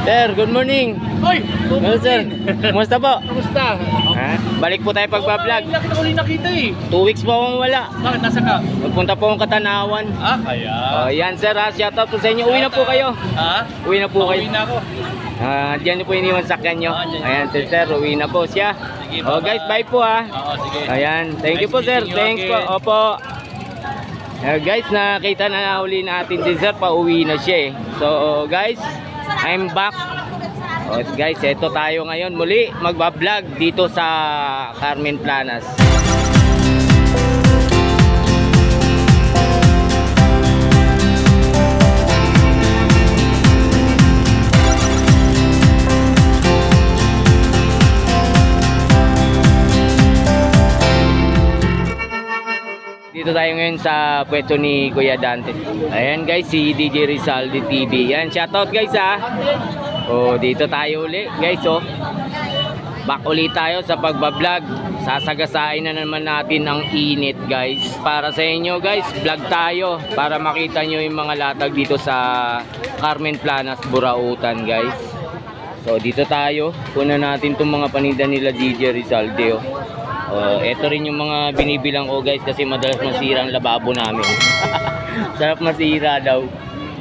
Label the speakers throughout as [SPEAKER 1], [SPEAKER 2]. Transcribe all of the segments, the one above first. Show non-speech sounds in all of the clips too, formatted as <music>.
[SPEAKER 1] Sir, good morning.
[SPEAKER 2] Hoy!
[SPEAKER 1] Hello, sir. Kumusta po?
[SPEAKER 2] Kamusta?
[SPEAKER 1] Ha? Balik po tayo pagbablog.
[SPEAKER 2] Hindi kita uli nakita eh.
[SPEAKER 1] Two weeks po akong wala.
[SPEAKER 2] Bakit nasa ka?
[SPEAKER 1] Magpunta po akong Katanawan.
[SPEAKER 2] Ah, kaya.
[SPEAKER 1] Oh, yan sir ha. Shoutout po sa inyo. Uwi na po kayo.
[SPEAKER 2] Ha?
[SPEAKER 1] Uwi na po kayo.
[SPEAKER 2] Uwi na ako.
[SPEAKER 1] Ah, diyan niyo po iniwan sakyan nyo.
[SPEAKER 2] Ah, dyan.
[SPEAKER 1] Ayan, sir, sir. Uwi na po siya.
[SPEAKER 2] Sige,
[SPEAKER 1] Oh, guys, bye po ha.
[SPEAKER 2] Oo, sige.
[SPEAKER 1] Ayan, thank you po sir.
[SPEAKER 2] meeting you
[SPEAKER 1] Thanks po.
[SPEAKER 2] again.
[SPEAKER 1] Opo. Uh, guys, nakita na uli natin si sir. Pauwi na siya eh. So, guys, I'm back. Oh, guys, eto tayo ngayon muli magbablog dito sa Carmen Planas. Dito tayo ngayon sa pwesto ni Kuya Dante. Ayan guys, si DJ Rizaldi TV. Yan, shoutout guys ha. Oh, dito tayo uli guys oh. Back ulit tayo sa pagbablog. Sasagasain na naman natin ang init guys. Para sa inyo guys, vlog tayo para makita nyo yung mga latag dito sa Carmen Planas, Burautan guys. So dito tayo, kuna natin itong mga paninda nila DJ Rizalde oh. Oh, ito rin yung mga binibilang ko guys kasi madalas masira ang lababo namin. <laughs> Sarap masira daw.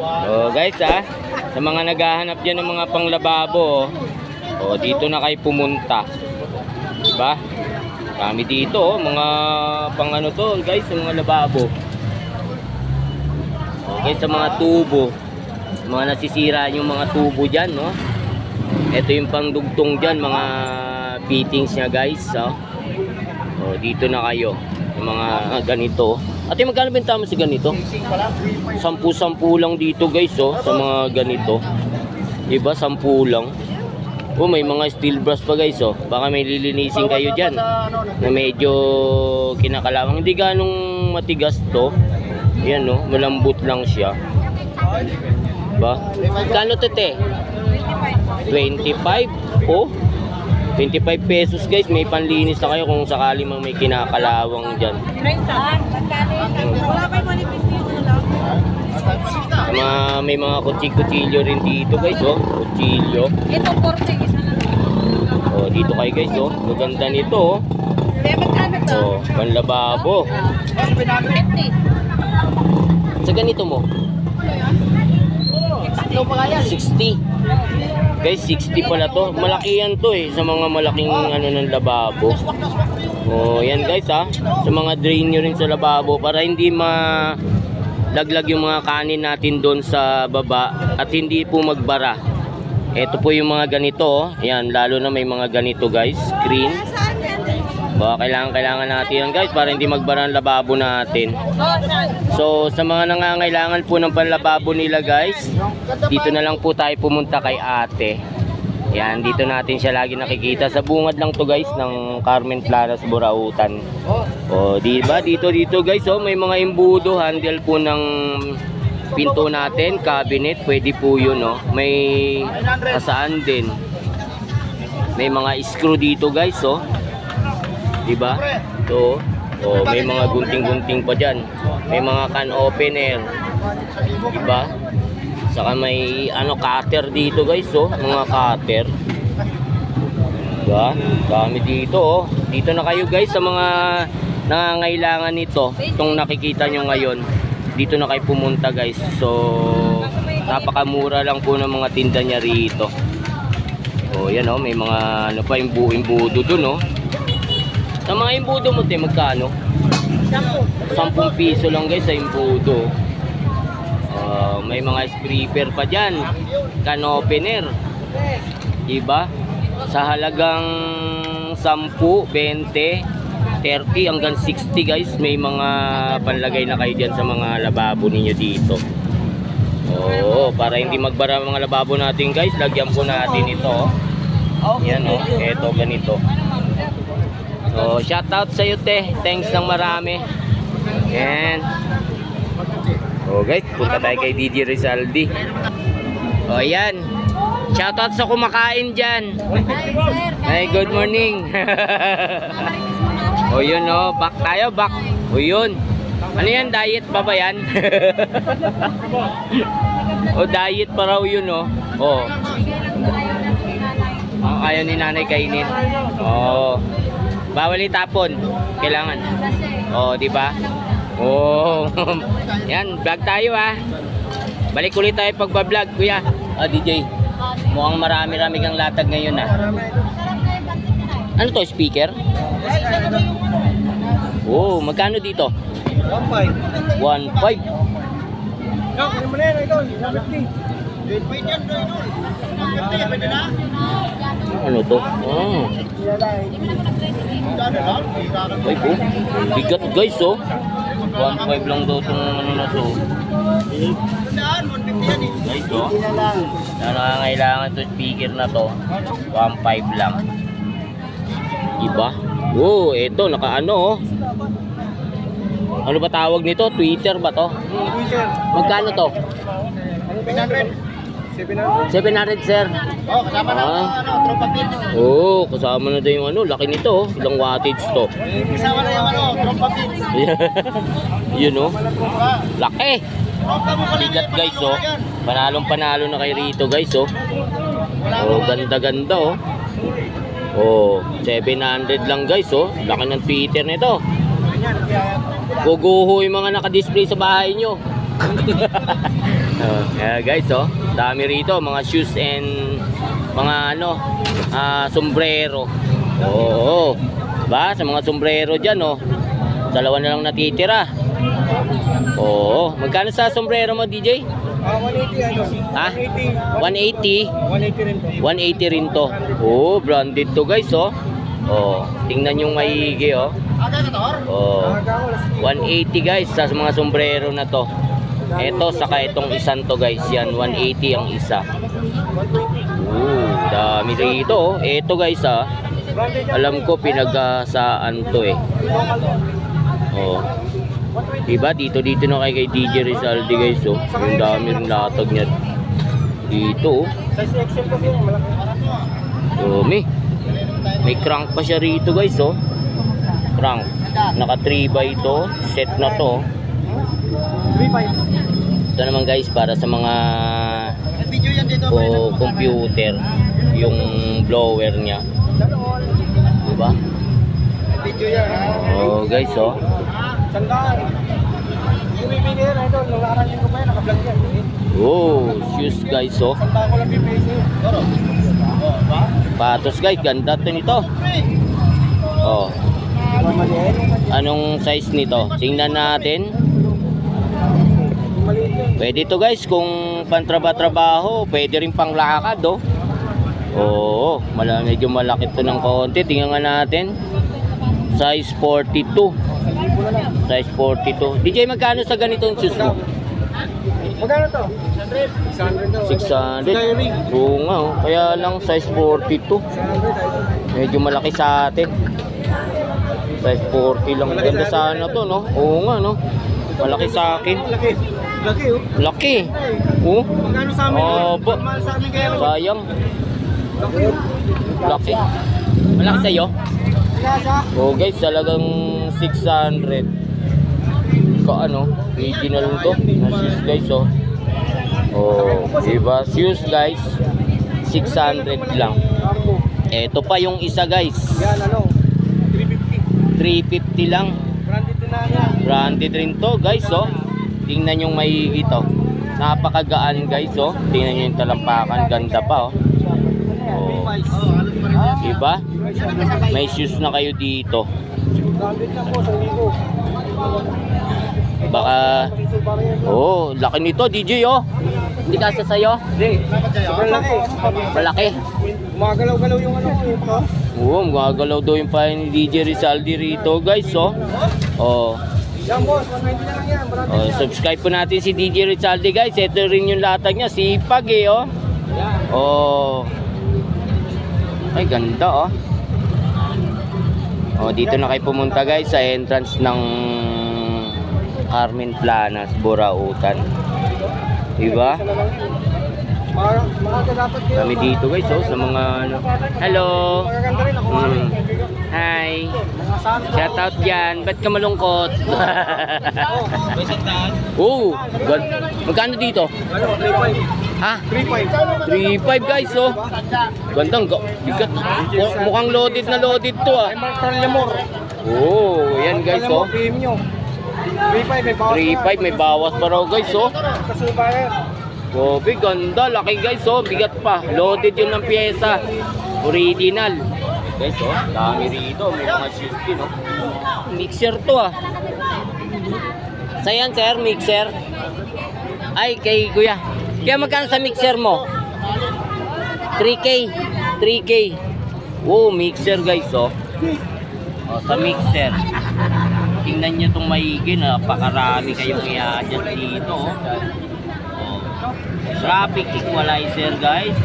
[SPEAKER 1] Oh, guys ah, sa mga naghahanap diyan ng mga panglababo, oh, dito na kayo pumunta. Diba? Kami dito, oh, mga pang ano to, guys, mga lababo. Okay, sa mga tubo. Mga nasisira yung mga tubo diyan, no? Ito yung pangdugtong diyan, mga fittings niya, guys, oh. Oh, dito na kayo. Yung mga ganito. Ate, magkano benta mo sa ganito? Sampu-sampu lang dito guys, oh, sa mga ganito. Iba, sampu lang. Oh, may mga steel brush pa guys, oh. Baka may lilinisin kayo dyan. Na medyo kinakalawang. Hindi ganong matigas to. Yan, oh. Malambot lang siya. Ba? Kano tete? 25. Oh. 25 pesos guys, may panlinis na kayo kung sakali mang may kinakalawang dyan. Mga, may mga kutsi-kutsilyo rin dito guys, oh. Kutsilyo.
[SPEAKER 3] Ito, 40. Isa lang.
[SPEAKER 1] Oh, dito kayo guys, oh. Maganda nito, oh. Oh, panlababo.
[SPEAKER 3] 50.
[SPEAKER 1] Sa ganito mo,
[SPEAKER 3] Tatlo pa kaya.
[SPEAKER 1] 60. Guys, 60 pala to. Malaki yan to eh, sa mga malaking ano ng lababo. Oh, yan guys ha. Sa mga drain nyo rin sa lababo para hindi ma laglag yung mga kanin natin doon sa baba at hindi po magbara. Ito po yung mga ganito, oh. Yan, lalo na may mga ganito guys, green. Baka kailangan kailangan natin yan guys para hindi magbara ang lababo natin. So sa mga nangangailangan po ng panlababo nila guys, dito na lang po tayo pumunta kay ate. Yan, dito natin siya lagi nakikita. Sa bungad lang to guys ng Carmen Planas, Burautan. O, di ba? Dito, dito guys, oh, may mga imbudo, handle po ng pinto natin, cabinet, pwede po yun, oh. May kasaan din. May mga screw dito guys, oh. Di ba? Ito, oh, may mga gunting-gunting pa dyan. May mga can opener. Di ba? Saka may ano cutter dito guys, oh, mga cutter. Diba? Dami dito, oh. Dito na kayo guys sa mga nangangailangan nito. Itong nakikita nyo ngayon. Dito na kayo pumunta guys. So, napakamura lang po ng mga tinda niya rito. Oh, yan oh, may mga ano pa imbu imbudo dun, oh. Sa mga imbudo mo, te, magkano? 10 piso lang guys sa imbudo. Ah, may mga scraper pa dyan. Can opener. Diba? Sa halagang 10, 20, 30 hanggang 60 guys, may mga panlagay na kayo dyan sa mga lababo ninyo dito. Oo, para hindi magbara mga lababo natin guys, lagyan po natin ito. Yan oh, eto ganito. So, shoutout sa iyo te. Thanks ng marami. Yan. Oh guys, punta tayo kay DJ Rizaldi. Oh yan. Shoutout sa kumakain dyan.
[SPEAKER 3] Hi,
[SPEAKER 1] good morning. <laughs> oh yun oh, back tayo, back. Oh yun. Ano yan, diet pa ba yan? <laughs> oh, diet pa raw yun oh. Oh. Ah, ayaw ni nanay kainin. Oo. Bawal itapon. Kailangan. Oo, di ba? Oo. <laughs> Yan, vlog tayo ah. Balik ulit tayo pagbablog, kuya. Ah, DJ. Mukhang marami-rami kang latag ngayon ah. Ano to, speaker? Oo, magkano dito? 1.5. Ano to? Oh. Ay po. Bigat guys oh. 1.5 lang daw itong ano na to. Guys oh. Na nangangailangan to speaker na to. 1.5 lang. Iba? Oh, eto naka ano oh. Ano ba tawag nito? Twitter ba to? Magkano to? 700 sir.
[SPEAKER 2] Oh, kasama na
[SPEAKER 1] Ah.
[SPEAKER 2] ano, tropa pin.
[SPEAKER 1] Oo, oh, kasama na din yung ano, laki nito. oh. Ilang wattage to.
[SPEAKER 2] Kasama na yung ano, tropa pin. <laughs>
[SPEAKER 1] Yun oh. Laki. Bigat guys oh. Panalong panalo na kay Rito guys oh. Oh, ganda ganda oh. Oh, 700 lang guys oh. Laki ng Twitter nito. Guguho yung mga naka-display sa bahay nyo. Oh, <laughs> yeah, guys oh. Dami rito mga shoes and mga ano, ah sombrero. Oo. Ba, sa mga sombrero diyan oh. Dalawa na lang natitira. Oo. Magkano sa sombrero mo, DJ?
[SPEAKER 2] Ah, 180 ano?
[SPEAKER 1] Ha?
[SPEAKER 2] 180.
[SPEAKER 1] 180.
[SPEAKER 2] 180 rin to.
[SPEAKER 1] 180 rin to. Oo, branded to guys, oh. Oh, tingnan yung maigi, oh. Oh,
[SPEAKER 2] Aga ko
[SPEAKER 1] 180 guys sa mga sombrero na to. Ito, saka itong isang to guys, yan, 180 ang isa. Oo, dami rito, oh. Ito guys, ah. Alam ko pinagasaan to eh. Oh. Diba dito dito na kay kay DJ Rizaldi guys oh. Yung dami ring latag niya. Dito oh. Dumi. May crank pa siya rito guys oh. Crank. Naka 3 by to. Set na to.
[SPEAKER 2] 3.5.
[SPEAKER 1] Ito naman guys para sa mga o computer. Yung blower niya. Diba?
[SPEAKER 2] Video yan.
[SPEAKER 1] Oh guys oh. Oh, shoes guys oh.
[SPEAKER 2] Ba?
[SPEAKER 1] Patos guys, ganda to nito. Oh, anong size nito? Tingnan natin. Pwede to guys kung pantraba-trabaho, pwede rin panglakad oh. Oo, mala, medyo malaki to ng konti. Tingnan nga natin. Size 42. Size 42. DJ, magkano sa ganitong shoes mo?
[SPEAKER 2] Magkano to? 600. 600 to.
[SPEAKER 1] 600.
[SPEAKER 2] Skyring.
[SPEAKER 1] Oo nga oh. Kaya lang size 42.
[SPEAKER 2] 600 idol.
[SPEAKER 1] Medyo malaki sa atin. Size 40 lang. Ganda sana to, no? Oo nga, no? Malaki sa akin.
[SPEAKER 2] Laki. Laki oh.
[SPEAKER 1] Laki. Oh,
[SPEAKER 2] Magkano sa amin?
[SPEAKER 1] Opo.
[SPEAKER 2] Mahal sa amin kaya.
[SPEAKER 1] sayang.
[SPEAKER 2] Laki oh.
[SPEAKER 1] Laki. Malaki sa'yo? Oh guys, talagang 600. Ka ano, original to. Na shoes guys, oh. Oh, diba? Shoes guys, 600 lang. Eto pa yung isa guys,
[SPEAKER 2] Yan ano. 350.
[SPEAKER 1] 350 lang.
[SPEAKER 2] Branded na yan.
[SPEAKER 1] Branded rin to guys, oh. Tingnan yung maigi to. Napakagaan guys, oh. Tingnan nyo yung talampakan, ganda pa, oh. Oh. Diba? May shoes na kayo dito. Baka. Oh, laki nito, DJ oh. Hindi kasi sa'yo.
[SPEAKER 2] Hindi. Sobrang laki.
[SPEAKER 1] Malaki.
[SPEAKER 2] Gumagalaw-galaw yung ano. Yung pa.
[SPEAKER 1] Oo, magagalaw daw yung pa ni DJ Rizaldi rito, guys, oh. Oh,
[SPEAKER 2] Yan boss. 120 na lang yan. Branded
[SPEAKER 1] oh subscribe po natin si DJ Rizaldi, guys. Ito rin yung latag niya, sipag eh, oh.
[SPEAKER 2] Yan.
[SPEAKER 1] Oh. Ay, ganda, oh. Oh, dito na kayo pumunta, guys, sa entrance ng Carmen Planas, Burautan. Diba? Kami dito, guys, oh, sa mga ano. Hello. Mm. Hi. Shout out dyan. Ba't ka malungkot? <laughs>
[SPEAKER 2] Oh.
[SPEAKER 1] God. Magkano dito?
[SPEAKER 2] 3.5.
[SPEAKER 1] Ha?
[SPEAKER 2] 3.5.
[SPEAKER 1] 3.5 guys, oh. Gandang, ga- bigat. Mu- Mukhang loaded na loaded to, ah. Oh, yan guys, oh.
[SPEAKER 2] Premium. 3.5 may bawas.
[SPEAKER 1] 3.5, may bawas pa raw guys, oh. Gobe, ganda. Laki guys, oh. Bigat pa. Loaded yun ng pyesa. Original. Guys, oh. Dami rito. May mga shoes din, oh. Mixer to, ah. Sa yan, sir, mixer. Ay, kay kuya. Kaya magkano sa mixer mo? 3K. 3K. Oh, mixer guys, oh. Oh, sa mixer. Tingnan nyo itong maigi. Napakarami kayong i-adjust dito, oh. Oh. Traffic equalizer guys.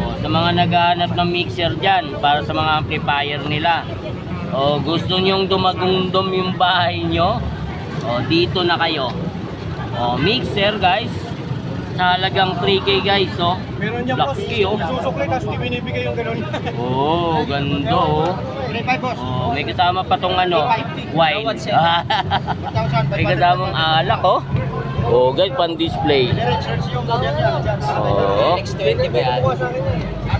[SPEAKER 1] Oh, sa mga naghahanap ng mixer dyan para sa mga amplifier nila. O gusto nyong dumagundom yung bahay nyo, o dito na kayo. O mixer guys. Sa halagang 3K guys, oh.
[SPEAKER 2] Meron niya boss.
[SPEAKER 1] Oh.
[SPEAKER 2] Susukli, tapos di binibigay yung ganun. <laughs>
[SPEAKER 1] Oh, ganda oh.
[SPEAKER 2] 3.5 boss.
[SPEAKER 1] Oh, may kasama pa tong ano, wine. <laughs> may kasamang alak oh. Oh, guys, pan-display.
[SPEAKER 2] Yan.
[SPEAKER 1] Oh.
[SPEAKER 2] X20 ba yan?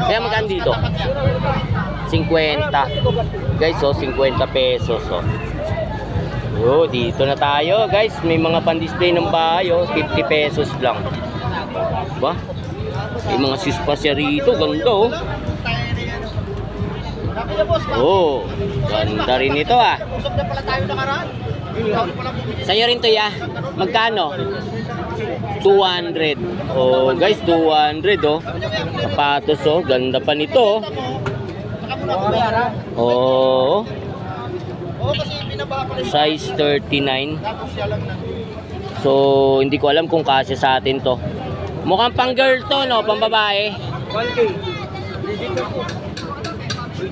[SPEAKER 1] Kaya magkano dito? 50. Guys, oh, 50 pesos, oh. Oh, dito na tayo, guys. May mga pan-display ng bahay, oh. 50 pesos lang. Ba? May mga shoes pa siya rito. Ganda, oh. Oh, ganda rin ito, ah.
[SPEAKER 2] Usap na pala tayo nakaraan.
[SPEAKER 1] Sa'yo rin to, ya. Magkano? 200. Oh, guys, 200, oh. Sapatos, oh. Ganda pa nito, oh. Oh.
[SPEAKER 2] Kasi
[SPEAKER 1] Size 39.
[SPEAKER 2] Tapos siya lang na.
[SPEAKER 1] So, hindi ko alam kung kasya sa atin to. Mukhang pang girl to, no? Pang babae.
[SPEAKER 2] 1K.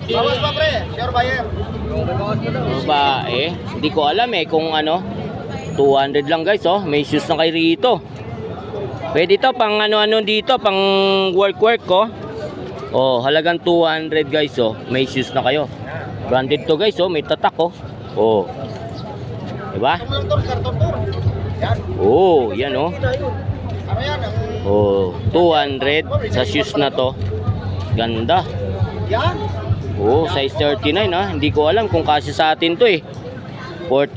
[SPEAKER 2] Bawas pa pre, sure buyer.
[SPEAKER 1] Babae. Hindi ko alam eh kung ano. 200 lang guys, oh. May shoes na kay rito. Pwede to pang ano-ano dito, pang work-work ko. Oh. oh, halagang 200 guys, oh. May shoes na kayo. Branded to guys, oh. May tatak, oh. Oh. Diba? Oh, yan, oh. Oh, 200 sa shoes na to. Ganda.
[SPEAKER 2] Yan.
[SPEAKER 1] Oh, size 39 ah. Hindi ko alam kung kasi sa atin to eh. 40